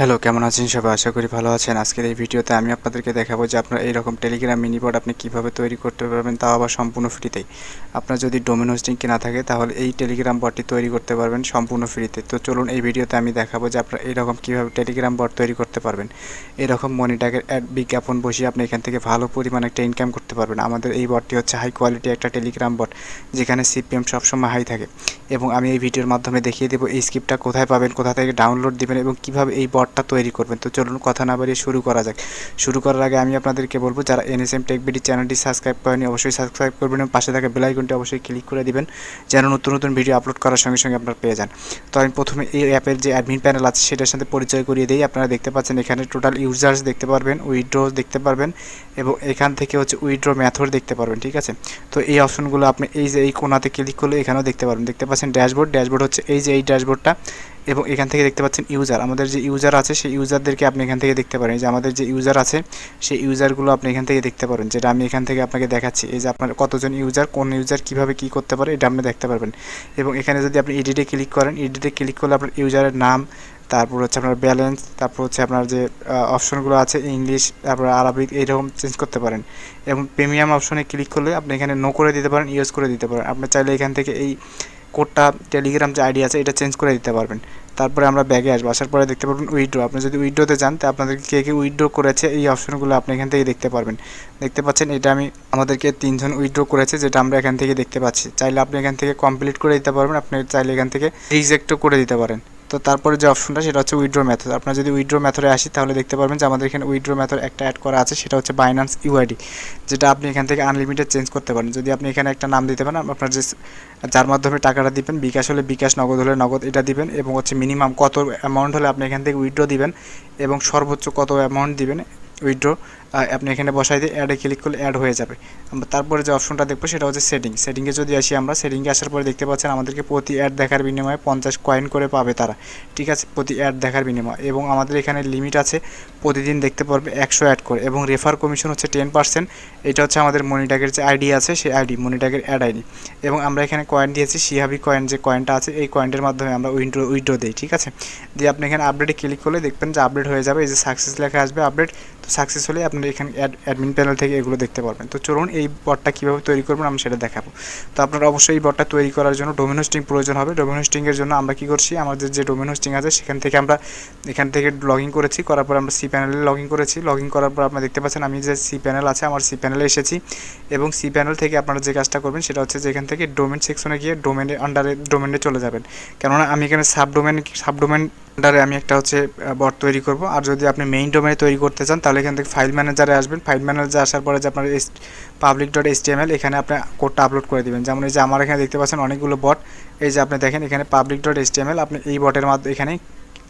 Hello কেমন আছেন সবাই? আশা করি ভালো আছেন। আজকের এই ভিডিওতে আমি আপনাদেরকে দেখাবো যে আপনার এইরকম টেলিগ্রাম মিনি বোর্ড আপনি কীভাবে তৈরি করতে পারবেন, তাও আবার সম্পূর্ণ ফ্রিতেই। আপনার যদি ডোমেন হোস্টিং কেনা থাকে, তাহলে এই টেলিগ্রাম বটটি তৈরি করতে পারবেন সম্পূর্ণ ফ্রিতে। তো চলুন এই ভিডিওতে আমি দেখাবো যে আপনার এইরকম কীভাবে টেলিগ্রাম বট তৈরি করতে পারবেন। এরকম মনিটাগের অ্যাড বিজ্ঞাপন বসিয়ে আপনি এখান থেকে ভালো পরিমাণে একটা ইনকাম করতে পারবেন। আমাদের এই বটটি হচ্ছে হাই কোয়ালিটি একটা টেলিগ্রাম বট যেখানে সিপিএম সবসময় হাই থাকে। এবং আমি এই ভিডিওর মাধ্যমে দেখিয়ে দেবো এই স্ক্রিপ্টটা কোথায় পাবেন, কোথা থেকে ডাউনলোড দিবেন এবং কীভাবে এই বটটা তৈরি করবেন। তো চলুন কথা না বাড়িয়ে শুরু করা যাক। শুরু করার আগে আমি আপনাদেরকে বলব, যারা এনএসএম টেক বিডি চ্যানেলটি সাবস্ক্রাইব করেনি অবশ্যই সাবস্ক্রাইব করবেন এবং পাশে থাকা বেল আইকনটি অবশ্যই ক্লিক করে দিবেন, যেন নতুন নতুন ভিডিও আপলোড করার সঙ্গে সঙ্গে আপনারা পেয়ে যান। তো আমি প্রথমে এই অ্যাপের যে অ্যাডমিন প্যানেল আছে, সেটার সাথে পরিচয় করিয়ে দিই। আপনারা দেখতে পাচ্ছেন এখানে টোটাল ইউজার্স দেখতে পারবেন উইড্রো দেখতে পারবেন এবং এখান থেকে হচ্ছে উইড্রো ম্যাথড দেখতে পারবেন, ঠিক আছে? তো এই অপশনগুলো আপনি এই যে এই কোনাতে ক্লিক করলে এখানেও দেখতে পারবেন। দেখতে পাচ্ছেন ড্যাশবোর্ড ড্যাশবোর্ড হচ্ছে এই যে এই ড্যাশবোর্ডটা এবং এখান থেকে দেখতে পাচ্ছেন ইউজার আমাদের যে ইউজার আছে, সেই ইউজারদেরকে আপনি এখান থেকে দেখতে পারেন। যে আমাদের যে ইউজার আছে, সেই ইউজারগুলো আপনি এখান থেকে দেখতে পারেন। যেটা আমি এখান থেকে আপনাকে দেখাচ্ছি। এই যে আপনার কতজন ইউজার কোন ইউজার কীভাবে কী করতে পারে, এটা আপনি দেখতে পারবেন। এবং এখানে যদি আপনি এডিটে ক্লিক করেন এডিটে ক্লিক করলে আপনার ইউজারের নাম, তারপর হচ্ছে আপনার ব্যালেন্স তারপর হচ্ছে আপনার যে অপশনগুলো আছে ইংলিশ তারপর আরবিক এইরকম চেঞ্জ করতে পারেন। এবং প্রিমিয়াম অপশনে ক্লিক করলে আপনি এখানে নো করে দিতে পারেন ইউজ করে দিতে পারেন। আপনি চাইলে এখান থেকে এই কোডটা টেলিগ্রাম যে আইডি আছে, এটা চেঞ্জ করে দিতে পারবেন। তারপরে আমরা ব্যাগে আসব। আসার পরে দেখতে পারবেন উইড্রো আপনি যদি উইড্রোতে যান, তো আপনাদেরকে কে কে উইড্রো করেছে, এই অপশনগুলো আপনি এখান থেকে দেখতে পারবেন। দেখতে পাচ্ছেন, এটা আমি আমাদেরকে তিনজন উইড্রো করেছে, যেটা আমরা এখান থেকে দেখতে পাচ্ছি। চাইলে আপনি এখান থেকে কমপ্লিট করে দিতে পারবেন। আপনি চাইলে এখান থেকে রিজেক্টও করে দিতে পারেন। তো তারপরে যে অপশনটা, সেটা হচ্ছে উইড্রো মেথড আপনার যদি উইড্রো মেথডে আসি, তাহলে দেখতে পারবেন যে আমাদের এখানে উইড্রো মেথড একটা অ্যাড করা আছে, সেটা হচ্ছে বাইন্যান্স ইউআইডি যেটা আপনি এখান থেকে আনলিমিটেড চেঞ্জ করতে পারেন। যদি আপনি এখানে একটা নাম দিতে পারেন আপনার যে যার মাধ্যমে টাকাটা দিবেন, বিকাশ হলে বিকাশ, নগদ হলে নগদ, এটা দিবেন এবং হচ্ছে মিনিমাম কত অ্যামাউন্ট হলে আপনি এখান থেকে উইড্রো দিবেন এবং সর্বোচ্চ কত অ্যামাউন্ট দিবেন উইড্রো আপনি এখানে বসাই দিয়ে অ্যাডে ক্লিক করলে অ্যাড হয়ে যাবে। তারপরে যে অপশনটা দেখব সেটা হচ্ছে সেটিং সেটিংয়ে যদি আসি আমরা সেটিংয়ে আসার পরে দেখতে পাচ্ছেন আমাদেরকে প্রতি অ্যাড দেখার বিনিময়ে পঞ্চাশ কয়েন করে পাবে তারা। ঠিক আছে? প্রতি অ্যাড দেখার বিনিময়। এবং আমাদের এখানে লিমিট আছে, প্রতিদিন দেখতে পারবে একশো অ্যাড করে। এবং রেফার কমিশন হচ্ছে টেন পার্সেন্ট এটা হচ্ছে আমাদের মনিটাগের যে আইডি আছে, সেই আইডি মনিটাগের অ্যাড আইডি এবং আমরা এখানে কয়েন দিয়েছি সিহাবি কয়েন যে কয়েনটা আছে, এই কয়েনটার মাধ্যমে আমরা উইন্ডো উইড্রো দিই, ঠিক আছে? দিয়ে আপনি এখানে আপডেটে ক্লিক করলে দেখবেন যে আপডেট হয়ে যাবে। এই যে সাকসেস লেখা আসবে আপডেট তো সাকসেস হলে আপনি এখানে অ্যাড অ্যাডমিন প্যানেল থেকে এগুলো দেখতে পারবেন। তো চলুন এই বটটা কীভাবে তৈরি করবেন আমি সেটা দেখাবো। তো আপনার অবশ্যই এই বটটা তৈরি করার জন্য ডোমেন হোস্টিং প্রয়োজন হবে। ডোমেন হোস্টিংয়ের জন্য আমরা কী করছি? আমাদের যে ডোমেন হোস্টিং আছে, সেখান থেকে আমরা এখান থেকে লগ ইন করেছি। করার পর আমরা সি প্যানেলে লগ ইন করেছি। লগ ইন করার পর আপনারা দেখতে পাচ্ছেন আমি যে সি প্যানেল আছে, আমার সি প্যানেলে এসেছি এবং সি প্যানেল থেকে আপনারা যে কাজটা করবেন, সেটা হচ্ছে যে এখান থেকে ডোমেন সেকশনে গিয়ে ডোমেনের আন্ডারে ডোমেনে চলে যাবেন। কেননা আমি এখানে সাব ডোমেন সাব ডোমেন আন্ডারে আমি একটা হচ্ছে বট তৈরি করব। আর যদি আপনি মেইন ডোমেনে তৈরি করতে চান, তাহলে এখান থেকে ফাইল ম্যানেজারে আসবেন ফাইল ম্যানেজারে আসার পরে যে আপনার পাবলিক ডট এস এখানে আপনি কোডটা আপলোড করে দেবেন। যেমন এই যে আমার এখানে দেখতে পাচ্ছেন অনেকগুলো বট এই যে আপনি দেখেন এখানে পাবলিক ডট এস আপনি এই বটের মাধ্যমে এখানে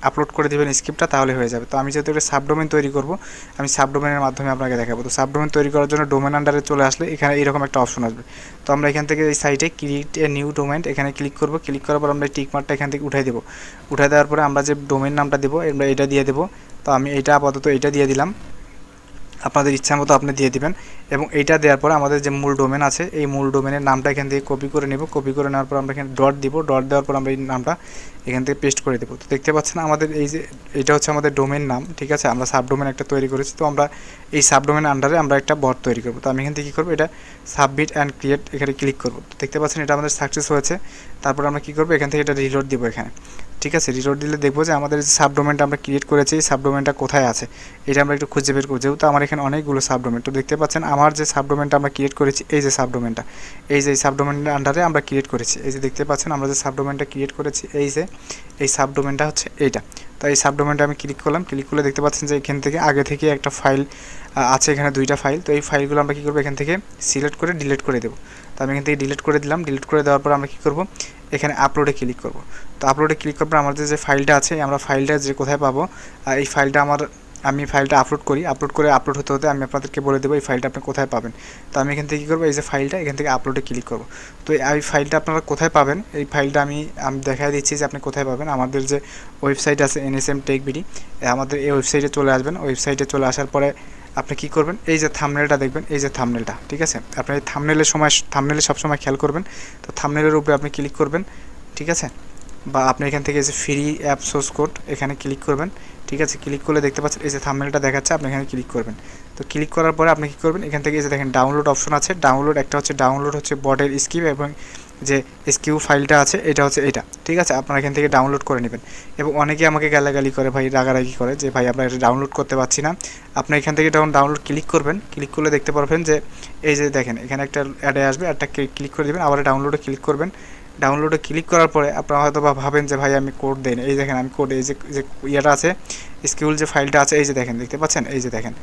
আপলোড করে দেবেন স্ক্রিপ্টটা তাহলে হয়ে যাবে। তো আমি যেহেতু একটা সাবডোমেন তৈরি করব, আমি সাবডোমেনের মাধ্যমে আপনাকে দেখাবো। তো সাবডোমেন তৈরি করার জন্য ডোমেন আন্ডারে চলে আসলে এখানে এরকম একটা অপশন আসবে। তো আমরা এখান থেকে এই সাইটে ক্রিয়েট এ নিউ ডোমেন এখানে ক্লিক করব। ক্লিক করার পর আমরা টিক মার্কটা এখান থেকে উঠাই দেবো। উঠাই দেওয়ার পরে আমরা যে ডোমেন নামটা দেবো, আমরা এটা দিয়ে দেবো। তো আমি এটা আপাতত এটা দিয়ে দিলাম। আপনাদের ইচ্ছা মতো আপনি দিয়ে দিবেন এবং এইটা দেওয়ার পর আমাদের যে মূল ডোমেন আছে, এই মূল ডোমেনের নামটা এখান থেকে কপি করে নেব। কপি করে নেওয়ার পর আমরা এখানে ডট দিব। ডট দেওয়ার পর আমরা এই নামটা এখান থেকে পেস্ট করে দেবো। তো দেখতে পাচ্ছেন আমাদের এই যে, এটা হচ্ছে আমাদের ডোমেন নাম, ঠিক আছে? আমরা সাবডোমেন একটা তৈরি করেছি। তো আমরা এই সাবডোমেন আন্ডারে আমরা একটা বট তৈরি করব। তো আমি এখান থেকে কী করব? এটা সাবমিট অ্যান্ড ক্রিয়েট এখানে ক্লিক করব। তো দেখতে পাচ্ছেন এটা আমাদের সাকসেস হয়েছে। তারপর আমরা কী করব? এখান থেকে এটা রিলোড দিব এখানে। ঠিক আছে রিলোড দিলে দেখব যে আমাদের যে সাবডোমেনটা আমরা ক্রিয়েট করেছি, এই সাবডোমেনটা কোথায় আছে? এটা আমরা একটু খুঁজে বের করব। যেহেতু আমার এখানে অনেকগুলো সাবডোমেন তো দেখতে পাচ্ছেন আমার যে সাবডোমেনটা আমরা ক্রিয়েট করেছি, এই যে সাবডোমেনটা এই যে সাবডোমেনের আন্ডারে আমরা ক্রিয়েট করেছি। এই যে দেখতে পাচ্ছেন আমরা যে সাবডোমেনটা ক্রিয়েট করেছি, এই যে, এই সাবডোমেনটা হচ্ছে এইটা। তো এই সাবডোমেনটা আমি ক্লিক করলাম ক্লিক করলে দেখতে পাচ্ছেন যে এখান থেকে আগে থেকে একটা ফাইল আছে এখানে দুইটা ফাইল তো এই ফাইলগুলো আমরা কী করব? এখান থেকে সিলেক্ট করে ডিলিট করে দেবো। আমি এখান থেকে ডিলিট করে দিলাম। ডিলিট করে দেওয়ার পর আমরা কী করব? এখানে আপলোডে ক্লিক করব। তো আপলোডে ক্লিক করার পর আমাদের যে ফাইলটা আছে, আমরা ফাইলটা যে কোথায় পাবো এই ফাইলটা আমার, আমি ফাইলটা আপলোড করি। আপলোড করে আপলোড হতে হতে আমি আপনাদেরকে বলে দেবো এই ফাইলটা আপনি কোথায় পাবেন। তো আমি এখান থেকে কী করব? এই যে ফাইলটা এখান থেকে আপলোডে ক্লিক করব। তো এই ফাইলটা আপনারা কোথায় পাবেন? এই ফাইলটা আমি আমি দেখাই দিচ্ছি যে আপনি কোথায় পাবেন। আমাদের যে ওয়েবসাইট আছে এনএসএম টেক বিডি আমাদের এই ওয়েবসাইটে চলে আসবেন। ওয়েবসাইটে চলে আসার পরে আপনি কি করবেন? এই যে থামনেলটা দেখবেন, এই যে থামনেলটা ঠিক আছে? আপনি এই থামনেলের সময় থামনেলে সবসময় খেয়াল করবেন। তো থামনেলের উপরে আপনি ক্লিক করবেন, ঠিক আছে? বা আপনি এখান থেকে যে ফ্রি অ্যাপ সোর্স কোড এখানে ক্লিক করবেন। ঠিক আছে ক্লিক করলে দেখতে পাচ্ছেন এই যে থাম্বনেলটা দেখাচ্ছে, আপনি এখানে ক্লিক করবেন। তো ক্লিক করার পরে আপনি কী করবেন? এখান থেকে এই যে দেখেন ডাউনলোড অপশন আছে। ডাউনলোড একটা হচ্ছে ডাউনলোড হচ্ছে বডের স্কিপ এবং যে স্কিউ ফাইলটা আছে, এটা হচ্ছে এটা। ঠিক আছে, আপনারা এখান থেকে ডাউনলোড করে নেবেন। এবং অনেকে আমাকে গালাগালি করে ভাই, রাগারাগি করে যে ভাই, আমরা এটা ডাউনলোড করতে পারছি না। আপনি এখান থেকে যখন ডাউনলোড ক্লিক করবেন ক্লিক করলে দেখতে পারবেন যে এই যে দেখেন, এখানে একটা অ্যাডে আসবে একটা ক্লিক করে দেবেন, আবার ডাউনলোডে ক্লিক করবেন। ডাউনলোডে ক্লিক করার পরে আপনারা হয়তো বা ভাবেন যে, ভাই, আমি কোড দেন এই দেখেন, আমি কোড এই যে যে ইয়েটা আছে স্কিউল যে ফাইলটা আছে, এই যে দেখেন, দেখতে পাচ্ছেন? এই যে দেখেন,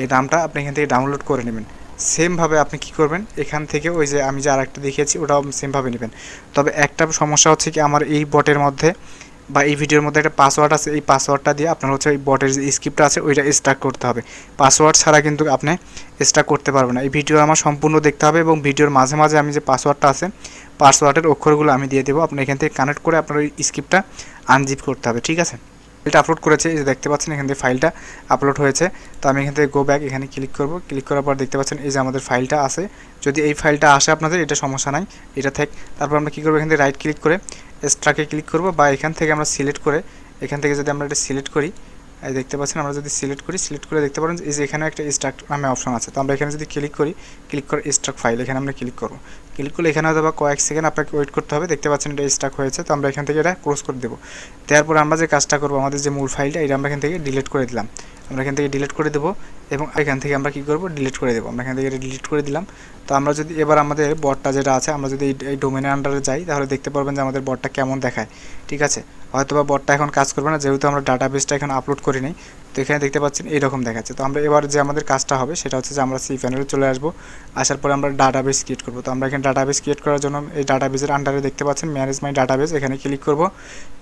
এই নামটা আপনি এখান থেকে ডাউনলোড করে নেবেন। সেমভাবে আপনি কি করবেন? এখান থেকে ওই যে আমি যে আরেকটা দেখিয়েছি, ওটাও সেমভাবে নেবেন। তবে একটা সমস্যা হচ্ছে কি, আমার এই বটের মধ্যে বা এই ভিডিওর মধ্যে একটা পাসওয়ার্ড আছে, এই পাসওয়ার্ডটা দিয়ে আপনার হচ্ছে এই বটের যে স্ক্রিপ্টটা আছে, ওইটা স্টার্ট করতে হবে। পাসওয়ার্ড ছাড়া কিন্তু আপনি স্টার্ট করতে পারবেন না। এই ভিডিও আমার সম্পূর্ণ দেখতে হবে এবং ভিডিওর মাঝে মাঝে আমি যে পাসওয়ার্ডটা আছে পাসওয়ার্ডের অক্ষরগুলো আমি দিয়ে দেবো। আপনি এখান থেকে কানেক্ট করে আপনার ওই স্ক্রিপ্টটা আনজিপ করতে হবে, ঠিক আছে? ফাইলটা আপলোড করেছে, এই যে দেখতে পাচ্ছেন, এখান থেকে ফাইলটা আপলোড হয়েছে। তো আমি এখান থেকে গো ব্যাক এখানে ক্লিক করব। ক্লিক করার পর দেখতে পাচ্ছেন, এই যে আমাদের ফাইলটা আছে। যদি এই ফাইলটা আসে আপনাদের, এটা সমস্যা নাই, এটা থাক। তারপর আমরা কী করব, এখান থেকে রাইট ক্লিক করে এক্সট্রাকে ক্লিক করব বা এখান থেকে আমরা সিলেক্ট করে, এখান থেকে যদি আমরা এটা সিলেক্ট করি দেখতে পাচ্ছেন আমরা যদি সিলেক্ট করি সিলেক্ট করে দেখতে পারেন যে এখানে একটা স্ট্রাক নামে অপশন আছে। তো আমরা এখানে যদি ক্লিক করি ক্লিক করে স্ট্রাক ফাইল এখানে আমরা ক্লিক করব। ক্লিক করলে এখানে হয়তো বা কয়েক সেকেন্ড আপনাকে ওয়েট করতে হবে, দেখতে পাচ্ছেন এটা স্ট্রাক হয়েছে, তো আমরা এখান থেকে এটা ক্লোজ করে দেবো। দেওয়ার পর আমরা যে কাজটা করব, আমাদের যে মূল ফাইলটা এটা আমরা এখান থেকে ডিলিট করে দিলাম। আমরা এখান থেকে ডিলিট করে দেবো। এবং এখান থেকে আমরা কী করব? ডিলিট করে দেবো। আমরা এখান থেকে ডিলিট করে দিলাম। তো আমরা যদি এবার আমাদের বটটা যেটা আছে, আমরা যদি এই ডোমেনের আন্ডারে যাই, তাহলে দেখতে পারবেন যে আমাদের বটটা কেমন দেখায়। ঠিক আছে? হয়তো বা বটটা এখন কাজ করবে না, যেহেতু আমরা ডাটাবেসটা এখন আপলোড করি নাই। তো এখানে দেখতে পাচ্ছেন এইরকম দেখাচ্ছে। তো আমরা এবার যে আমাদের কাজটা হবে, সেটা হচ্ছে যে আমরা সি প্যানেলে চলে আসব। আসার পরে আমরা ডাটাবেস ক্রিয়েট করব। তো আমরা এখানে ডাটাবেস ক্রিয়েট করার জন্য এই ডাটাবেসের আন্ডারে দেখতে পাচ্ছেন ম্যানেজ মাই ডাটাবেস এখানে ক্লিক করব।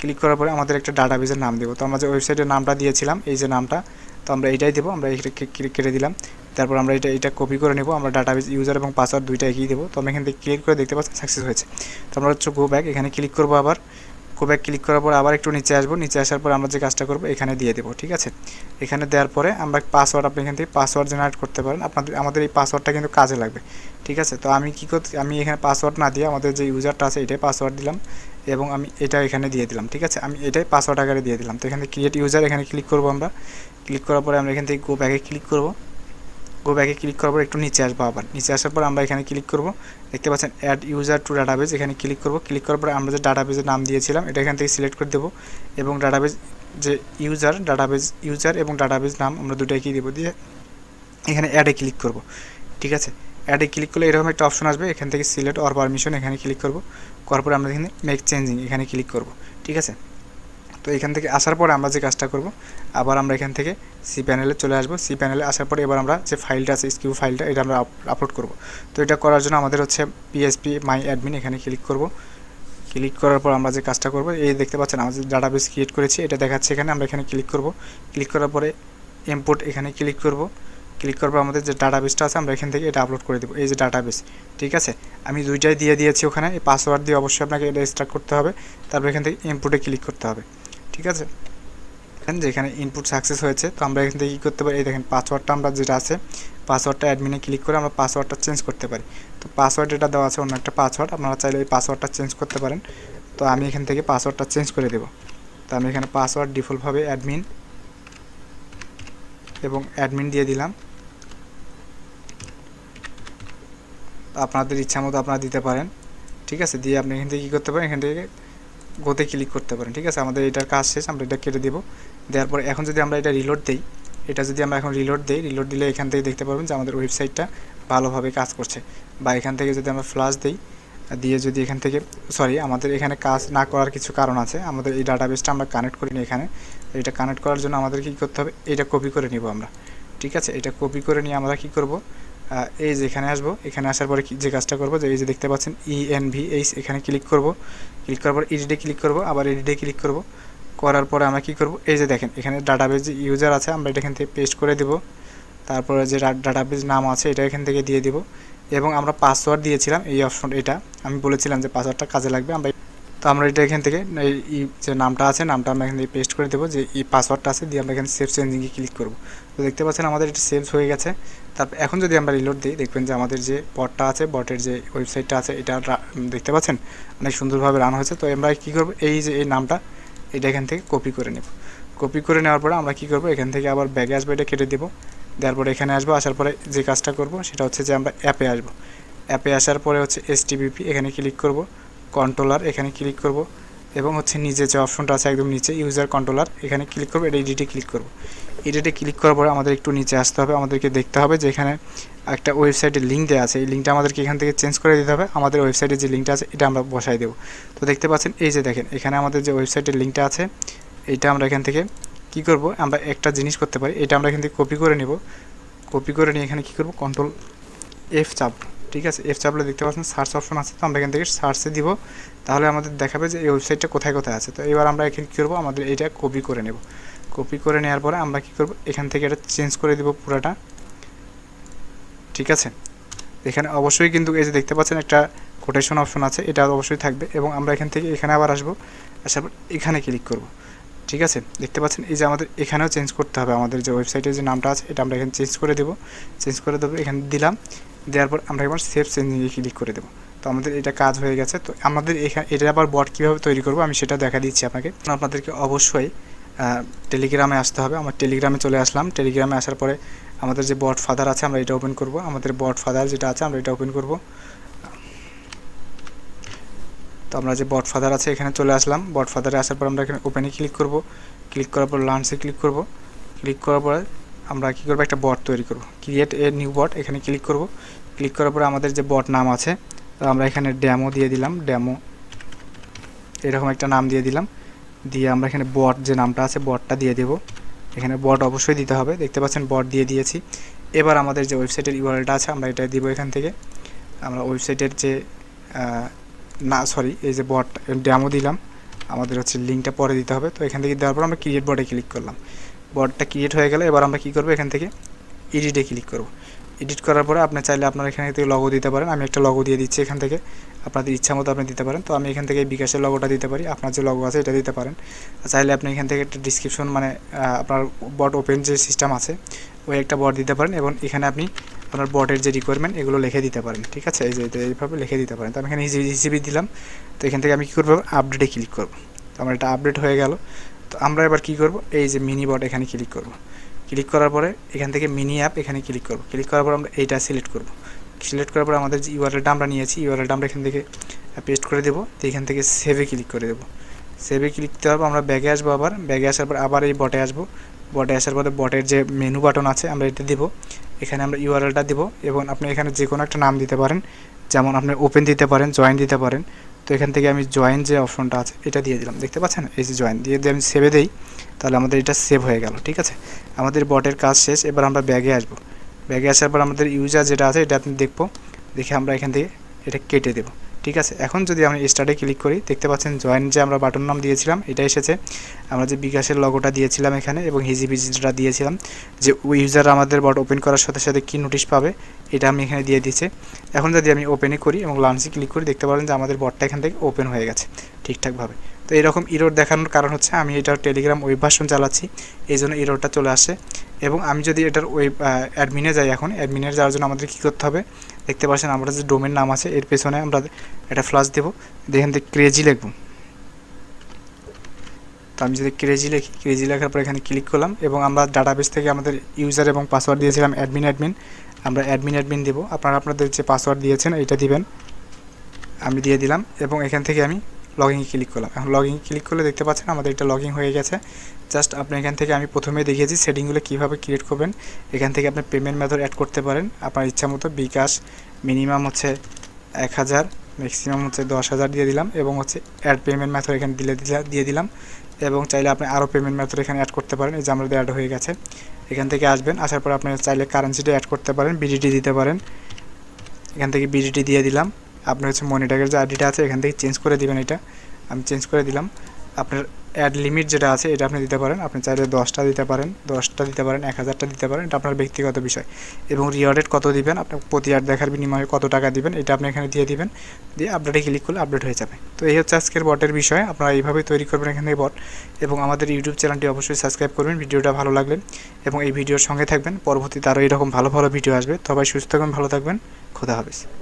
ক্লিক করার পরে আমাদের একটা ডাটাবেসের নাম দেবো। তো আমরা যে ওয়েবসাইটের নামটা দিয়েছিলাম, এই যে নামটা তো আমরা এইটাই দেবো, আমরা এটা কেটে দিলাম। তারপর আমরা এটা এটা কপি করে নেব, আমরা ডাটাবেস ইউজার এবং পাসওয়ার্ড দুইটা এগিয়ে দেবো। তো আমরা এখান থেকে ক্লিক করে দেখতে পাচ্ছি সাকসেস হয়েছে। তো আমরা হচ্ছে গো ব্যাক এখানে ক্লিক করব আবার। গো ব্যাক ক্লিক করার পর আবার একটু নিচে আসব, নিচে আসার পর আমরা যে কাজটা করব এখানে দিয়ে দেবো, ঠিক আছে? এখানে দেওয়ার পরে আমরা পাসওয়ার্ড আপনি এখান থেকে পাসওয়ার্ড জেনারেট করতে পারেন। আপনাদের, আমাদের এই পাসওয়ার্ডটা কিন্তু কাজে লাগবে, ঠিক আছে? তো আমি কী করতে, আমি এখানে পাসওয়ার্ড না দিয়ে আমাদের যে ইউজারটা আছে এটাই পাসওয়ার্ড দিলাম। এবং আমি এটা এখানে দিয়ে দিলাম, ঠিক আছে? আমি এটাই পাসওয়ার্ড আকারে দিয়ে দিলাম। তো এখানে ক্রিয়েট ইউজার এখানে ক্লিক করব আমরা। ক্লিক করার পরে আমরা এখান থেকে গো ব্যাকে ক্লিক করব। গো ব্যাকে ক্লিক করার পর একটু নিচে আসব আবার। নিচে আসার পর আমরা এখানে ক্লিক করব। দেখতে পাচ্ছেন অ্যাড ইউজার টু ডাটাবেজ এখানে ক্লিক করব। ক্লিক করার পরে আমরা যে ডাটাবেজের নাম দিয়েছিলাম, এটা এখান থেকে সিলেক্ট করে দেবো এবং ডাটাবেজ যে ইউজার ডাটাবেজ ইউজার এবং ডাটাবেজ নাম আমরা দুটাই কি দেবো? দিয়ে এখানে অ্যাডে ক্লিক করব, ঠিক আছে? অ্যাডে ক্লিক করলে এরকম একটা অপশন আসবে। এখান থেকে সিলেক্ট অর পারমিশন এখানে ক্লিক করব। করার পরে আমরা এখানে মেক চেঞ্জিং এখানে ক্লিক করব। ঠিক আছে? তো এখান থেকে আসার পরে আমরা যে কাজটা করব, আবার আমরা এখান থেকে সি প্যানেলে চলে আসব। সি প্যানেলে আসার পরে এবার আমরা যে ফাইলটা আছে স্কিউ ফাইলটা এটা আমরা আপলোড করব। তো এটা করার জন্য আমাদের হচ্ছে পিএসপি মাই অ্যাডমিন এখানে ক্লিক করব। ক্লিক করার পর আমরা যে কাজটা করব, এই দেখতে পাচ্ছেন আমরা যে ডাটাবেস ক্রিয়েট করেছি, এটা দেখাচ্ছে এখানে, আমরা এখানে ক্লিক করব। ক্লিক করার পরে ইম্পোর্ট এখানে ক্লিক করব। ক্লিক পর আমাদের যে ডাটাবেসটা আছে, আমরা এখান থেকে এটা আপলোড করে দেবো। এই যে ডাটাবেস ঠিক আছে? আমি দুইটাই দিয়ে দিয়েছি ওখানে, এই পাসওয়ার্ড দিয়ে অবশ্যই আপনাকে এটা স্টার্ট করতে হবে। তারপর এখান থেকে ইনপুটে ক্লিক করতে হবে, ঠিক আছে? দেখেন যে এখানে ইনপুট সাকসেস হয়েছে, তো আমরা এখান থেকে কী করতে পারি? এই দেখেন পাসওয়ার্ডটা আমরা যেটা আছে পাসওয়ার্ডটা অ্যাডমিনে ক্লিক করে আমরা পাসওয়ার্ডটা চেঞ্জ করতে পারি। তো পাসওয়ার্ড এটা দেওয়া আছে, অন্য একটা পাসওয়ার্ড আপনারা চাইলে এই পাসওয়ার্ডটা চেঞ্জ করতে পারেন। তো আমি এখান থেকে পাসওয়ার্ডটা চেঞ্জ করে দেবো। তো আমি এখানে পাসওয়ার্ড ডিফল্টভাবে অ্যাডমিন এবং অ্যাডমিন দিয়ে দিলাম। আপনাদের ইচ্ছা মতো আপনারা দিতে পারেন। ঠিক আছে? দিয়ে আপনি এখান থেকে কী করতে পারেন? এখান থেকে গোতে ক্লিক করতে পারেন। ঠিক আছে? আমাদের এটার কাজ শেষ, আমরা এটা কেটে দেবো। দেওয়ার পর এখন যদি আমরা এটা রিলোড দিই, এটা যদি আমরা এখন রিলোড দিই রিলোড দিলে এখান থেকে দেখতে পারবেন যে আমাদের ওয়েবসাইটটা ভালোভাবে কাজ করছে। বা এখান থেকে যদি আমরা ফ্লাশ দিই, দিয়ে যদি এখান থেকে সরি আমাদের এখানে কাজ না করার কিছু কারণ আছে, আমাদের এই ডাটাবেসটা আমরা কানেক্ট করি করিনি এখানে। এটা কানেক্ট করার জন্য আমাদের কী করতে হবে? এটা কপি করে নিব আমরা। ঠিক আছে? এটা কপি করে নিয়ে আমরা কী করব? এই যে এখানে আসব, এখানে আসার পরে যে কাজটা করব, যে এই যে দেখতে পাচ্ছেন ই এন ভি এইচ এখানে ক্লিক করব। ক্লিক করার পর এডিটে ক্লিক করব, আবার এডিটে ক্লিক করব। করার পরে আমরা কী করব? এই যে দেখেন, এখানে ডাটাবেজ ইউজার আছে, আমরা এটা এখান থেকে পেস্ট করে দেব। তারপরে যে ডাটাবেজ নাম আছে, এটা এখান থেকে দিয়ে দিব। এবং আমরা পাসওয়ার্ড দিয়েছিলাম এই অপশন এটা। আমি বলেছিলাম যে পাসওয়ার্ডটা কাজে লাগবে। আমরা তো আমরা এটা এখান থেকে, এই যে নামটা আছে, নামটা আমরা এখান থেকে পেস্ট করে দেবো, যে এই পাসওয়ার্ডটা আছে, দিয়ে আমরা এখানে সেভ চেঞ্জিংয়ে ক্লিক করব। তো দেখতে পাচ্ছেন আমাদের এটা সেভ হয়ে গেছে। তারপর এখন যদি আমরা রিলোড দিই, দেখবেন যে আমাদের যে বটটা আছে বটের যে ওয়েবসাইটটা আছে, এটা দেখতে পাচ্ছেন? অনেক সুন্দরভাবে রান হয়েছে। তো আমরা কী করব? এই যে, এই নামটা, এটা এখান থেকে কপি করে নেব। কপি করে নেওয়ার পরে আমরা কী করব? এখান থেকে আবার ব্যাগে আসব, এটা কেটে দেবো। দেওয়ার পরে এখানে আসব, আসার পরে যে কাজটা করব, সেটা হচ্ছে যে আমরা অ্যাপে আসব। অ্যাপে আসার পরে হচ্ছে এসটিবিপি এখানে ক্লিক করব। কন্ট্রোলার এখানে ক্লিক করব এবং হচ্ছে নিচে যে অপশনটা আছে একদম নিচে ইউজার কন্ট্রোলার এখানে ক্লিক করব, এটা এডিটে ক্লিক করব। এডিটে ক্লিক করার পরে আমাদের একটু নিচে আসতে হবে, আমাদেরকে দেখতে হবে যে এখানে একটা ওয়েবসাইটের লিঙ্ক দেওয়া আছে। এই লিঙ্কটা আমাদেরকে এখান থেকে চেঞ্জ করে দিতে হবে। আমাদের ওয়েবসাইটের যে লিঙ্কটা আছে, এটা আমরা বসাই দেবো। তো দেখতে পাচ্ছেন, এই যে দেখেন, এখানে আমাদের যে ওয়েবসাইটের লিঙ্কটা আছে, এটা আমরা এখান থেকে কি করব? আমরা একটা জিনিস করতে পারি, এটা আমরা এখান থেকে কপি করে নিব। কপি করে নিয়ে এখানে কি করব? কন্ট্রোল এফ চাপ ঠিক আছে এফ চাপলে দেখতে পাচ্ছেন সার্চ অপশন আছে, তো আমরা এখান থেকে সার্চে দিব। তাহলে আমাদের দেখাবে যে এই ওয়েবসাইটটা কোথায় কোথায় আছে। তো এবার আমরা এখানে কী করব? আমাদের এটা কপি করে নেব। কপি করে নেওয়ার পরে আমরা কী করব? এখান থেকে এটা চেঞ্জ করে দিব পুরাটা। ঠিক আছে? এখানে অবশ্যই কিন্তু এই যে দেখতে পাচ্ছেন একটা কোটেশন অপশন আছে, এটা অবশ্যই থাকবে এবং আমরা এখান থেকে এখানে আবার আসব, আসার পর এখানে ক্লিক করব। ঠিক আছে? দেখতে পাচ্ছেন এই যে আমাদের এখানেও চেঞ্জ করতে হবে আমাদের যে ওয়েবসাইটের যে নামটা আছে, এটা আমরা এখানে চেঞ্জ করে দেবো। চেঞ্জ করে দেবো, এখানে দিলাম। দেওয়ার পর আমরা এবার সেভ চেঞ্জিংয়ে ক্লিক করে দেবো। তো আমাদের এটা কাজ হয়ে গেছে। তো আমাদের এখানে এটা আবার বট কীভাবে তৈরি করব আমি সেটা দেখা দিচ্ছি আপনাকে। আপনাদেরকে অবশ্যই টেলিগ্রামে আসতে হবে। আমার টেলিগ্রামে চলে আসলাম। টেলিগ্রামে আসার পরে আমাদের যে বট ফাদার আছে, আমরা এটা ওপেন করব। আমাদের বট ফাদার যেটা আছে, আমরা এটা ওপেন করব। তো আমরা যে বট ফাদার আছে, এখানে চলে আসলাম। বট ফাদারে আসার পর আমরা এখানে ওপেনে ক্লিক করব। ক্লিক করার পর লাঞ্চে ক্লিক করব। ক্লিক করার পরে আমরা কী করব? একটা বট তৈরি করব। ক্রিয়েট এ নিউ বট এখানে ক্লিক করব। ক্লিক করার পরে আমাদের যে বট নাম আছে, তো আমরা এখানে ড্যামো দিয়ে দিলাম ড্যামো এরকম একটা নাম দিয়ে দিলাম। দিয়ে আমরা এখানে বট যে নামটা আছে বটটা দিয়ে দেব। এখানে বট অবশ্যই দিতে হবে, দেখতে পাচ্ছেন বট দিয়ে দিয়েছি। এবার আমাদের যে ওয়েবসাইটের ইউআরএলটা আছে, আমরা এটা দিব এখান থেকে। আমরা ওয়েবসাইটের যে না সরি এই যে বট ড্যামো দিলাম। আমাদের হচ্ছে লিঙ্কটা পরে দিতে হবে। তো এখান থেকে দেওয়ার পর আমরা ক্রিয়েট বটে ক্লিক করলাম। বটটা ক্রিয়েট হয়ে গেলে এবার আমরা কী করব? এখান থেকে এডিটে ক্লিক করব। এডিট করার পরে আপনি চাইলে আপনার এখান থেকে লগো দিতে পারেন। আমি একটা লগো দিয়ে দিচ্ছি এখান থেকে। আপনাদের ইচ্ছা মতো আপনি দিতে পারেন। তো আমি এখান থেকে বিকাশের লগোটা দিতে পারি। আপনার যে লগো আছে, এটা দিতে পারেন। চাইলে আপনি এখান থেকে একটা ডিসক্রিপশন মানে আপনার বট ওপেন যে সিস্টেম আছে, ওই একটা বট দিতে পারেন এবং এখানে আপনি আপনার বটের যে রিকোয়ারমেন্ট এগুলো লিখে দিতে পারেন। ঠিক আছে? এই যে এই- এইভাবে লিখে দিতে পারেন। তো আমি এখানে হিসিবি দিলাম। তো এখান থেকে আমি কী করব? আপডেটে ক্লিক করব। তো আমার এটা আপডেট হয়ে গেল। তো আমরা এবার কী করব? এই যে মিনি বট এখানে ক্লিক করব। ক্লিক করার পরে এখান থেকে মিনি অ্যাপ এখানে ক্লিক করব। ক্লিক করার পর আমরা এইটা সিলেক্ট করব। সিলেক্ট করার পর আমাদের যে ইউআরএলটা আমরা নিয়েছি ইউআরএলটা আমরা এখান থেকে পেস্ট করে দেবো। তো এখান থেকে সেভে ক্লিক করে দেবো। সেভে ক্লিক দেওয়ার পর আমরা ব্যাগে আসব আবার। ব্যাগে আসার পর আবার এই বটে আসব। বটে আসার পরে বটের যে মেনু বাটন আছে, আমরা এটা দেবো। এখানে আমরা ইউআরএলটা দেবো এবং আপনি এখানে যে কোনো একটা নাম দিতে পারেন। যেমন আপনি ওপেন দিতে পারেন জয়েন দিতে পারেন। তো এখান থেকে আমি জয়েন যে অপশনটা আছে, এটা দিয়ে দিলাম। দেখতে পাচ্ছেন? এই যে জয়েন দিয়ে যদি আমি সেভে দিই, তাহলে আমাদের এটা সেভ হয়ে গেল, ঠিক আছে? আমাদের বটের কাজ শেষ, এবার আমরা ব্যাগে আসব। ব্যাগে আসার পর আমাদের ইউজার যেটা আছে, এটা আপনি দেখব। দেখে আমরা এখান থেকে এটা কেটে দেবো। ঠিক আছে, এখন যদি আমরা স্টার্টে ক্লিক করি, দেখতে পাচ্ছেন জয়েন যে আমরা বাটন নাম দিয়েছিলাম, এটা এসেছে। আমরা যে বিকাশের লগোটা দিয়েছিলাম এখানে এবং হিজি হিজিবিজিটা দিয়েছিলাম, যে ওই ইউজার আমাদের বট ওপেন করার সাথে সাথে কী নোটিশ পাবে, এটা আমি এখানে দিয়ে দিয়েছি। এখন যদি আমি ওপেনে করি এবং লাঞ্চে ক্লিক করি, দেখতে পারেন যে আমাদের বটটা এখান থেকে ওপেন হয়ে গেছে, ঠিকঠাকভাবে। তো এরকম ইরোর দেখানোর কারণ হচ্ছে আমি এটা টেলিগ্রাম ওয়েব ভার্সন চালাচ্ছি, এই জন্য ইরোরটা চলে আসে। এবং আমি যদি এটার ওয়েব অ্যাডমিনে যাই এখন অ্যাডমিনে যাওয়ার জন্য আমাদের কী করতে হবে? দেখতে পাচ্ছেন আমরা যে ডোমেন নাম আছে, এর পেছনে আমরা এটা ফ্লাশ দেবো এখান থেকে ক্রেজি লিখব। তো আমি যদি ক্রেজি লিখি ক্রেজি লেখার পর এখানে ক্লিক করলাম, এবং আমরা ডাটাবেস থেকে আমাদের ইউজার এবং পাসওয়ার্ড দিয়েছিলাম অ্যাডমিন অ্যাডমিন আমরা অ্যাডমিন অ্যাডমিন দেবো। আপনারা আপনাদের যে পাসওয়ার্ড দিয়েছেন, এটা দিবেন। আমি দিয়ে দিলাম, এবং এখান থেকে আমি লগইনে ক্লিক করলাম। এখন লগইন ক্লিক করলে দেখতে পাচ্ছেন আমাদের এটা লগইন হয়ে গেছে। জাস্ট আপনি এখান থেকে আমি প্রথমে দেখিয়েছি সেটিংগুলো কীভাবে ক্রিয়েট করবেন। এখান থেকে আপনি পেমেন্ট মেথড অ্যাড করতে পারেন। আপনার ইচ্ছা মতো বিকাশ, মিনিমাম হচ্ছে এক হাজার, ম্যাক্সিমাম হচ্ছে দশ হাজার দিয়ে দিলাম এবং হচ্ছে অ্যাড পেমেন্ট মেথড এখানে দিলে দিলা- দিয়ে দিলাম এবং চাইলে আপনি আরও পেমেন্ট মেথড এখানে অ্যাড করতে পারেন। এই যে আমাদের অ্যাড হয়ে গেছে। এখান থেকে আসবেন, আসার পর আপনি চাইলে কারেন্সিটা অ্যাড করতে পারেন বিডিটি দিতে পারেন। এখান থেকে বিডিটি দিয়ে দিলাম। আপনার হচ্ছে মনিটাগের যে আইডিটা আছে, এখান থেকে চেঞ্জ করে দিবেন এটা। আমি চেঞ্জ করে দিলাম। আপনার অ্যাড লিমিট যেটা আছে, এটা আপনি দিতে পারেন। আপনি চাইলে দশটা দিতে পারেন, দশটা দিতে পারেন, এক হাজারটা দিতে পারেন। এটা আপনার ব্যক্তিগত বিষয়। এবং রিওয়ার্ডেড কত দিবেন? আপনার প্রতি অ্যাড দেখার বিনিময়ে কত টাকা দিবেন? এটা আপনি এখানে দিয়ে দিবেন। দিয়ে আপডেটে ক্লিক করলে আপডেট হয়ে যাবে। তো এই হচ্ছে আজকের বটের বিষয়। আপনারা এইভাবেই তৈরি করবেন এখান থেকে বট এবং আমাদের ইউটিউব চ্যানেলটি অবশ্যই সাবস্ক্রাইব করবেন। ভিডিওটা ভালো লাগলে। এবং এই ভিডিওর সঙ্গে থাকবেন। পরবর্তীতে আরও এরকম ভালো ভালো ভিডিও আসবে। সবাই সুস্থ থাকবেন, ভালো থাকবেন। খোদা হাফেজ।